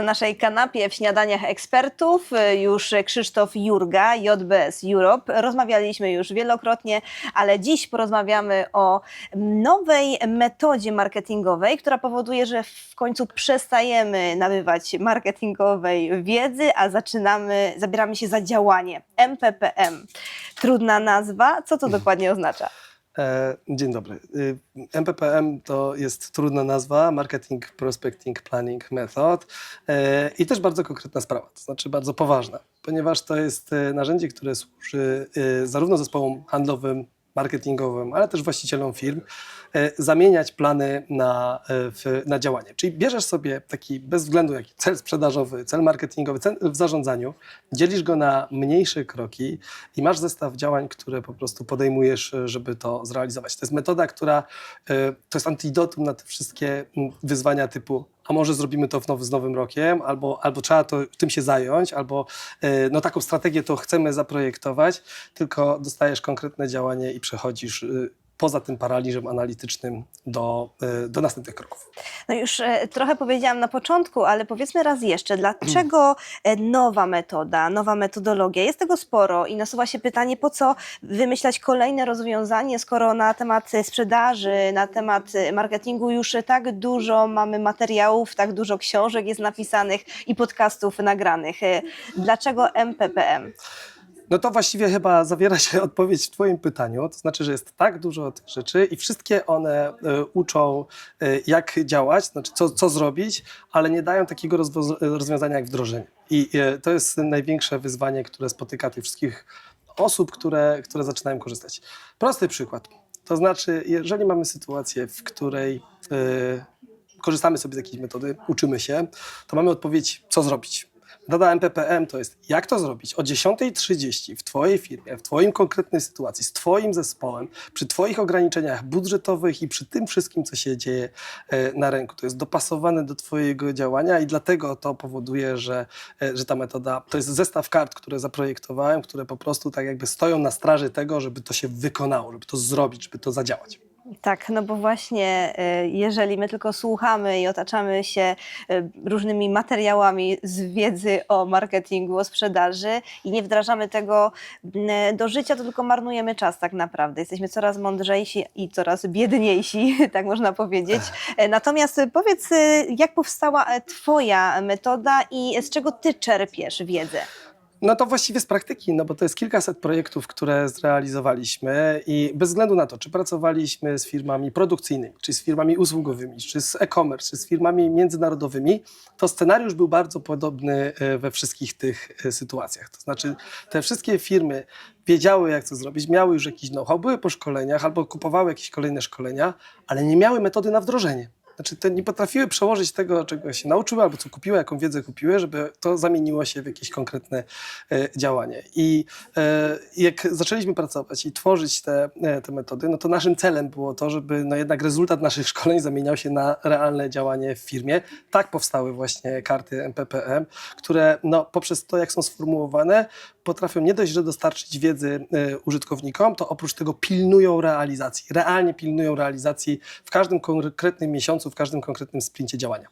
Na naszej kanapie w śniadaniach ekspertów y, już Krzysztof Jurga, JBS Europe. Rozmawialiśmy już wielokrotnie, ale dziś porozmawiamy o nowej metodzie marketingowej, która powoduje, że w końcu przestajemy nabywać marketingowej wiedzy, a zaczynamy, zabieramy się za działanie. MPPM. Trudna nazwa. Co to dokładnie oznacza? E, Dzień dobry. Y, MPPM to jest trudna nazwa, Marketing Prospecting Planning Method e, i też bardzo konkretna sprawa, to znaczy bardzo poważna, ponieważ to jest e, narzędzie, które służy e, zarówno zespołom handlowym, marketingowym, ale też właścicielom firm, e, zamieniać plany na, e, na działanie. Czyli bierzesz sobie taki bez względu jaki cel sprzedażowy, cel marketingowy, cel w zarządzaniu, dzielisz go na mniejsze kroki i masz zestaw działań, które po prostu podejmujesz, e, żeby to zrealizować. To jest metoda, która to jest antidotum na te wszystkie mm, wyzwania typu a może zrobimy to w z nowym rokiem, albo, albo trzeba to, tym się zająć, albo e, no taką strategię to chcemy zaprojektować, tylko dostajesz konkretne działanie i przechodzisz y, poza tym paraliżem analitycznym do, y, do następnych kroków. No już e, trochę powiedziałam na początku, ale powiedzmy raz jeszcze, dlaczego e, nowa metoda, nowa metodologia? Jest tego sporo i nasuwa się pytanie, po co wymyślać kolejne rozwiązanie, skoro na temat e, sprzedaży, na temat marketingu już tak dużo mamy materiałów, tak dużo książek jest napisanych i podcastów nagranych. Dlaczego MPPM? No to właściwie chyba zawiera się odpowiedź w Twoim pytaniu. To znaczy, że jest tak dużo tych rzeczy i wszystkie one e, uczą, e, jak działać, znaczy co, co zrobić, ale nie dają takiego rozwoz- rozwiązania jak wdrożenie. I e, to jest największe wyzwanie, które spotyka tych wszystkich osób, które, które zaczynają korzystać. Prosty przykład. To znaczy, jeżeli mamy sytuację, w której e, korzystamy sobie z jakiejś metody, uczymy się, to mamy odpowiedź, co zrobić. Metoda MPPM to jest, jak to zrobić o 10.30 w Twojej firmie, w Twoim konkretnej sytuacji, z Twoim zespołem, przy Twoich ograniczeniach budżetowych i przy tym wszystkim, co się dzieje e, na rynku. To jest dopasowane do Twojego działania i dlatego to powoduje, że, e, że ta metoda to jest zestaw kart, które zaprojektowałem, które po prostu tak jakby stoją na straży tego, żeby to się wykonało, żeby to zrobić, żeby to zadziałać. Tak, no bo właśnie e, jeżeli my tylko słuchamy i otaczamy się e, różnymi materiałami z wiedzy o marketingu, o sprzedaży i nie wdrażamy tego m, do życia, to tylko marnujemy czas tak naprawdę. Jesteśmy coraz mądrzejsi i coraz biedniejsi, tak można powiedzieć. E, Natomiast powiedz, jak powstała e, Twoja metoda i z czego Ty czerpiesz wiedzę? No to właściwie z praktyki, no bo to jest kilkaset projektów, które zrealizowaliśmy i bez względu na to, czy pracowaliśmy z firmami produkcyjnymi, czy z firmami usługowymi, czy z e-commerce, czy z firmami międzynarodowymi, to scenariusz był bardzo podobny e, we wszystkich tych e, sytuacjach. To znaczy te wszystkie firmy wiedziały, jak to zrobić, miały już jakiś know-how, były po szkoleniach albo kupowały jakieś kolejne szkolenia, ale nie miały metody na wdrożenie. Znaczy, te nie potrafiły przełożyć tego, czego się nauczyły, albo co kupiły, jaką wiedzę kupiły, żeby to zamieniło się w jakieś konkretne e, działanie. I e, jak zaczęliśmy pracować i tworzyć te, e, te metody, no to naszym celem było to, żeby no jednak rezultat naszych szkoleń zamieniał się na realne działanie w firmie. Tak powstały właśnie karty MPPM, które no, poprzez to, jak są sformułowane, potrafią nie dość, że dostarczyć wiedzy e, użytkownikom, to oprócz tego pilnują realizacji, realnie pilnują realizacji w każdym konkretnym miesiącu, w każdym konkretnym sprincie działania.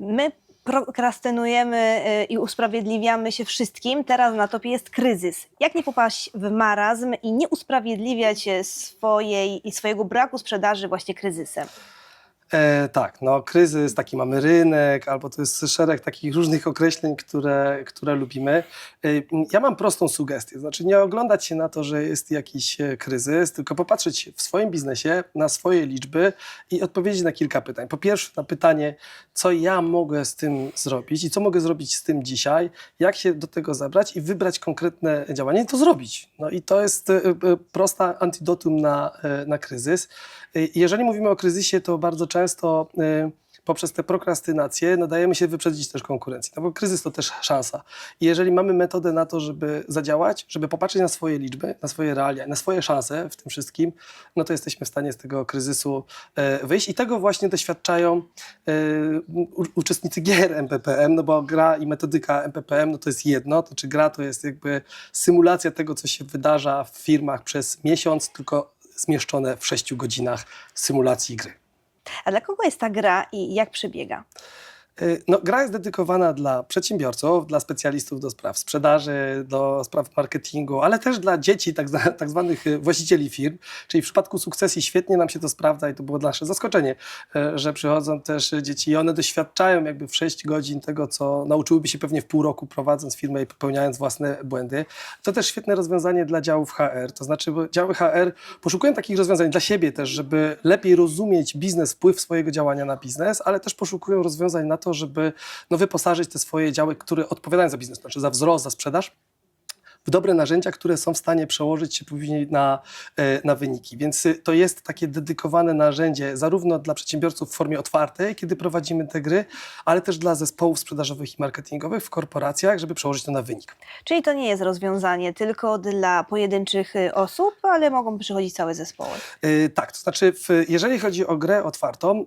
My prokrastynujemy y, i usprawiedliwiamy się wszystkim. Teraz na topie jest kryzys. Jak nie popaść w marazm i nie usprawiedliwiać swojej i swojego braku sprzedaży właśnie kryzysem? E, tak, no kryzys, taki mamy rynek, albo to jest szereg takich różnych określeń, które, które lubimy. E, ja mam prostą sugestię, znaczy nie oglądać się na to, że jest jakiś e, kryzys, tylko popatrzeć w swoim biznesie na swoje liczby i odpowiedzieć na kilka pytań. Po pierwsze na pytanie, co ja mogę z tym zrobić i co mogę zrobić z tym dzisiaj, jak się do tego zabrać i wybrać konkretne działanie i to zrobić. No i to jest e, e, prosta antidotum na, na kryzys. E, Jeżeli mówimy o kryzysie, to bardzo często e, poprzez tę prokrastynację no, dajemy się wyprzedzić też konkurencji, no bo kryzys to też szansa. I jeżeli mamy metodę na to, żeby zadziałać, żeby popatrzeć na swoje liczby, na swoje realia, na swoje szanse w tym wszystkim, no to jesteśmy w stanie z tego kryzysu e, wyjść. I tego właśnie doświadczają e, uczestnicy gier MPPM, no bo gra i metodyka MPPM no to jest jedno, to czy gra to jest jakby symulacja tego, co się wydarza w firmach przez miesiąc, tylko zmieszczone w 6 godzinach symulacji gry. A dla kogo jest ta gra i jak przebiega? Y, No, gra jest dedykowana dla przedsiębiorców, dla specjalistów do spraw sprzedaży, do spraw marketingu, ale też dla dzieci, tak, tak zwanych y, właścicieli firm. Czyli w przypadku sukcesji świetnie nam się to sprawdza i to było nasze zaskoczenie, y, że przychodzą też dzieci i one doświadczają jakby w 6 godzin tego, co nauczyłyby się pewnie w pół roku prowadząc firmę i popełniając własne błędy. To też świetne rozwiązanie dla działów HR, to znaczy działy HR poszukują takich rozwiązań dla siebie też, żeby lepiej rozumieć biznes, wpływ swojego działania na biznes, ale też poszukują rozwiązań na to, żeby no, wyposażyć te swoje działy, które odpowiadają za biznes, to znaczy za wzrost, za sprzedaż, w dobre narzędzia, które są w stanie przełożyć się później na, e, na wyniki. Więc y, to jest takie dedykowane narzędzie zarówno dla przedsiębiorców w formie otwartej, kiedy prowadzimy te gry, ale też dla zespołów sprzedażowych i marketingowych w korporacjach, żeby przełożyć to na wynik. Czyli to nie jest rozwiązanie tylko dla pojedynczych y, osób, ale mogą przychodzić całe zespoły. Y, Tak, to znaczy, w, jeżeli chodzi o grę otwartą,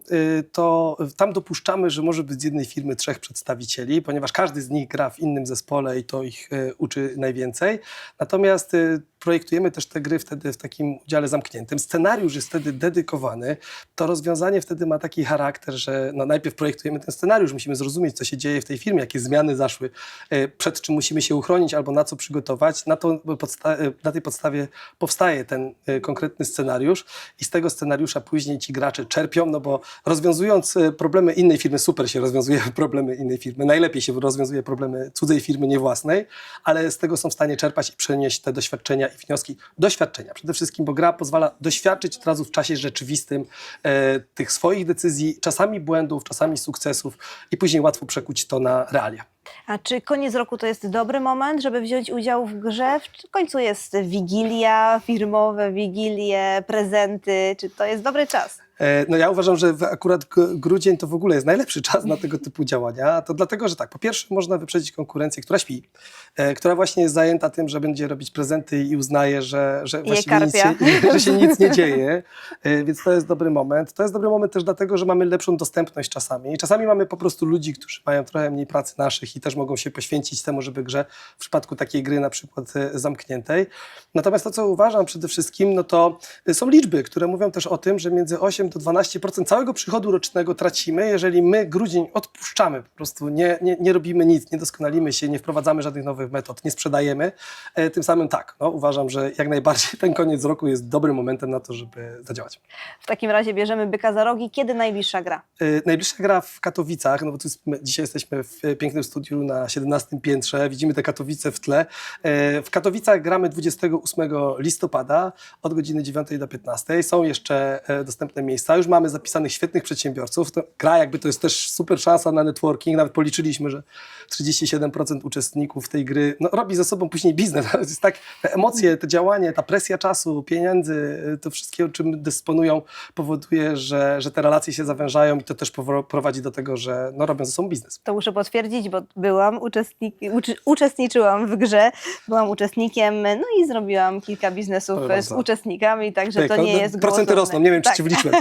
to tam dopuszczamy, że może być z jednej firmy trzech przedstawicieli, ponieważ każdy z nich gra w innym zespole i to ich uczy najwięcej. Natomiast y, projektujemy też te gry wtedy w takim udziale zamkniętym. Scenariusz jest wtedy dedykowany. To rozwiązanie wtedy ma taki charakter, że no najpierw projektujemy ten scenariusz, musimy zrozumieć, co się dzieje w tej firmie, jakie zmiany zaszły, y, przed czym musimy się uchronić albo na co przygotować. Na, to y, na tej podstawie powstaje ten konkretny scenariusz i z tego scenariusza później ci gracze czerpią, no bo rozwiązując problemy innej firmy, super się rozwiązuje problemy innej firmy, najlepiej się rozwiązuje problemy cudzej firmy, nie własnej, ale z tego są w stanie czerpać i przenieść te doświadczenia i wnioski. Doświadczenia przede wszystkim, bo gra pozwala doświadczyć od razu w czasie rzeczywistym e, tych swoich decyzji, czasami błędów, czasami sukcesów i później łatwo przekuć to na realia. A czy koniec roku to jest dobry moment, żeby wziąć udział w grze? W końcu jest wigilia, firmowe wigilie, prezenty. Czy to jest dobry czas? E, No ja uważam, że akurat grudzień to w ogóle jest najlepszy czas na tego typu działania. To dlatego, że tak, po pierwsze można wyprzedzić konkurencję, która śpi, e, która właśnie jest zajęta tym, że będzie robić prezenty i uznaje, że, że, właściwie nic się, że się nic nie dzieje, E, więc to jest dobry moment. To jest dobry moment też dlatego, że mamy lepszą dostępność czasami. Czasami mamy po prostu ludzi, którzy mają trochę mniej pracy naszych i też mogą się poświęcić temu, żeby grze w przypadku takiej gry na przykład zamkniętej. Natomiast to, co uważam przede wszystkim, no to są liczby, które mówią też o tym, że między 8 do 12% całego przychodu rocznego tracimy, jeżeli my grudzień odpuszczamy, po prostu nie, nie, nie robimy nic, nie doskonalimy się, nie wprowadzamy żadnych nowych metod, nie sprzedajemy. E, Tym samym tak, no, uważam, że jak najbardziej ten koniec roku jest dobrym momentem na to, żeby zadziałać. W takim razie bierzemy byka za rogi. Kiedy najbliższa gra? Y, Najbliższa gra w Katowicach, no bo tu jest, dzisiaj jesteśmy w y, pięknym studiu na 17 piętrze, widzimy te Katowice w tle. W Katowicach gramy 28 listopada od godziny 9 do 15. Są jeszcze e, dostępne miejsca, już mamy zapisanych świetnych przedsiębiorców. To gra jakby to jest też super szansa na networking, nawet policzyliśmy, że 37% uczestników tej gry no, robi ze sobą później biznes. To jest tak, te emocje, to działanie, ta presja czasu, pieniędzy, y, to wszystkie, czym dysponują, powoduje, że, że te relacje się zawężają i to też prowadzi do tego, że no, robią ze sobą biznes. To muszę potwierdzić, bo byłam, uczestnik, uczy, uczestniczyłam w grze, byłam uczestnikiem, no i zrobiłam kilka biznesów z uczestnikami, także Tak, to no, nie jest Procenty rosną, nie wiem, czy Tak. ci wliczyłem.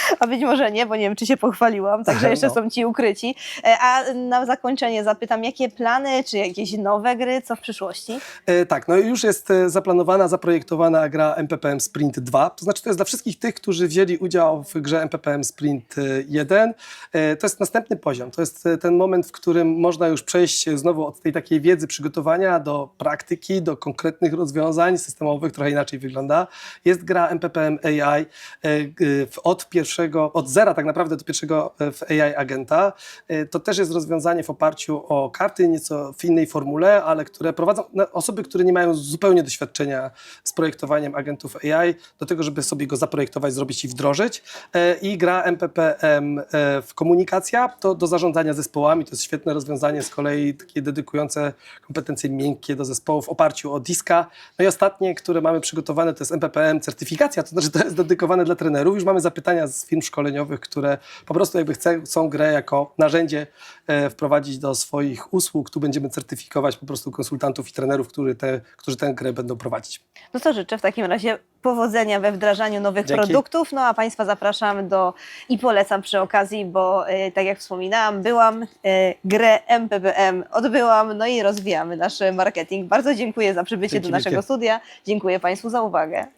A być może nie, bo nie wiem, czy się pochwaliłam, także jeszcze No. są ci ukryci. E, A na zakończenie zapytam, jakie plany, czy jakieś nowe gry, co w przyszłości? E, tak, no już jest e, zaplanowana, zaprojektowana gra MPPM Sprint 2. To znaczy, to jest dla wszystkich tych, którzy wzięli udział w grze MPPM Sprint e, 1. E, To jest następny poziom. To jest e, ten moment, w którym można już przejść znowu od tej takiej wiedzy przygotowania do praktyki, do konkretnych rozwiązań systemowych, trochę inaczej wygląda. Jest gra MPPM AI e, od pierwszego, od zera tak naprawdę do pierwszego e, w AI agenta. E, To też jest rozwiązanie w oparciu o karty, nieco w innej formule, ale które prowadzą na osoby, które nie mają zupełnie doświadczenia z projektowaniem agentów AI, do tego, żeby sobie go zaprojektować, zrobić i wdrożyć. E, I gra MPPM w komunikacja to do zarządzania zespołami. To jest świetne rozwiązanie, z kolei takie dedykujące kompetencje miękkie do zespołów w oparciu o Diska. No i ostatnie, które mamy przygotowane, to jest MPPM certyfikacja, to znaczy to jest dedykowane dla trenerów. Już mamy zapytania z firm szkoleniowych, które po prostu jakby chcą grę jako narzędzie e, wprowadzić do swoich usług. Tu będziemy certyfikować po prostu konsultantów i trenerów, którzy, te, którzy tę grę będą prowadzić. No to życzę w takim razie powodzenia we wdrażaniu nowych Dzięki. produktów, no a Państwa zapraszam do i polecam przy okazji, bo e, tak jak wspominałam, byłam, e, grę MPBM odbyłam, no i rozwijamy nasz marketing. Bardzo dziękuję za przybycie Dzięki do naszego wielkie. studia. Dziękuję Państwu za uwagę.